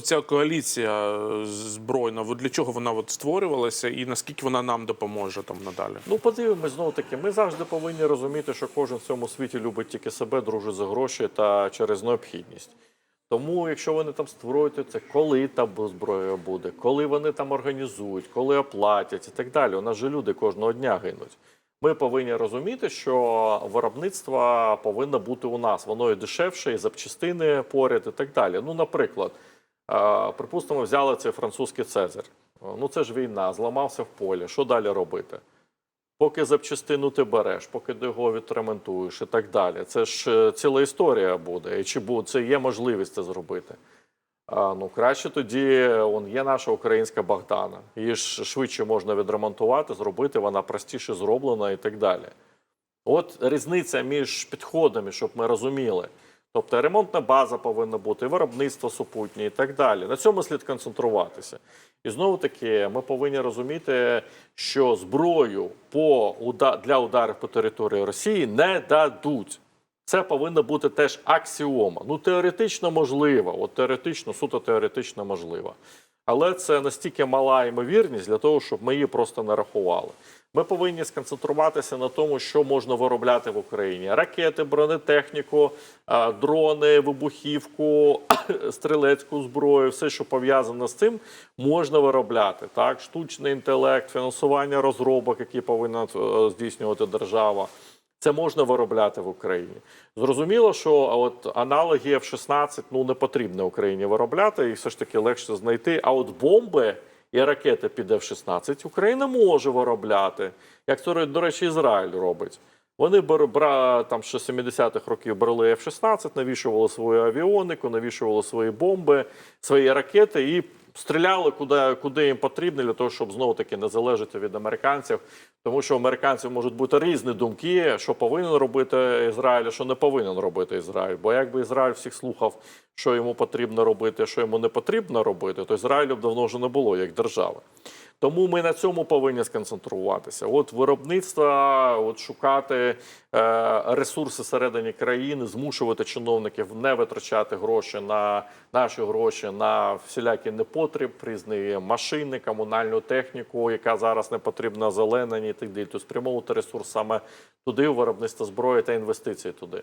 Ця коаліція е, збройна, для чого вона от створювалася і наскільки вона нам допоможе там надалі? Ну, подивимось знову таки. Ми завжди повинні розуміти, що кожен в цьому світі любить тільки себе, дружить за гроші та через необхідність. Тому, якщо вони там створюють це, коли там зброя буде, коли вони там організують, коли оплатять і так далі. У нас же люди кожного дня гинуть. Ми повинні розуміти, що виробництво повинно бути у нас. Воно і дешевше, і запчастини поряд, і так далі. Ну, наприклад, припустимо, взяли цей французький Цезарь. Ну це ж війна, зламався в полі. Що далі робити? Поки запчастину ти береш, поки ти його відремонтуєш і так далі. Це ж е, ціла історія буде. І чи це є можливість це зробити? А, ну краще тоді он є наша українська Богдана. Її ж швидше можна відремонтувати, зробити, вона простіше зроблена і так далі. От різниця між підходами, щоб ми розуміли. Тобто ремонтна база повинна бути, виробництво супутнє і так далі. На цьому слід концентруватися. І знову таки, ми повинні розуміти, що зброю по для ударів по території Росії не дадуть. Це повинна бути теж аксіома. Ну, теоретично можливо, от теоретично, суто теоретично можливо. Але це настільки мала ймовірність для того, щоб ми її просто не рахували. Ми повинні сконцентруватися на тому, що можна виробляти в Україні: ракети, бронетехніку, дрони, вибухівку, стрілецьку зброю, все, що пов'язане з цим, можна виробляти. Так, штучний інтелект, фінансування розробок, які повинна е, здійснювати держава. Це можна виробляти в Україні. Зрозуміло, що от аналоги F-16 ну не потрібно Україні виробляти, і все ж таки легше знайти. А от бомби і ракети під F-16 Україна може виробляти, як це, до речі, Ізраїль робить. Вони бра, там ще 70-х років брали F-16, навішували свою авіонику, навішували свої бомби, свої ракети і стріляли куди, куди їм потрібно, для того, щоб знову таки не залежати від американців. Тому що американців можуть бути різні думки, що повинен робити Ізраїль, а що не повинен робити Ізраїль. Бо якби Ізраїль всіх слухав, що йому потрібно робити, що йому не потрібно робити, то Ізраїлю б давно вже не було як держави. Тому ми на цьому повинні сконцентруватися. От виробництво, от шукати е, ресурси всередині країни, змушувати чиновників не витрачати гроші на наші гроші на всілякі непотріб, різні машини, комунальну техніку, яка зараз не потрібна зеленені і так далі. Тобто спрямовувати ресурс саме туди, у виробництво зброї та інвестиції туди.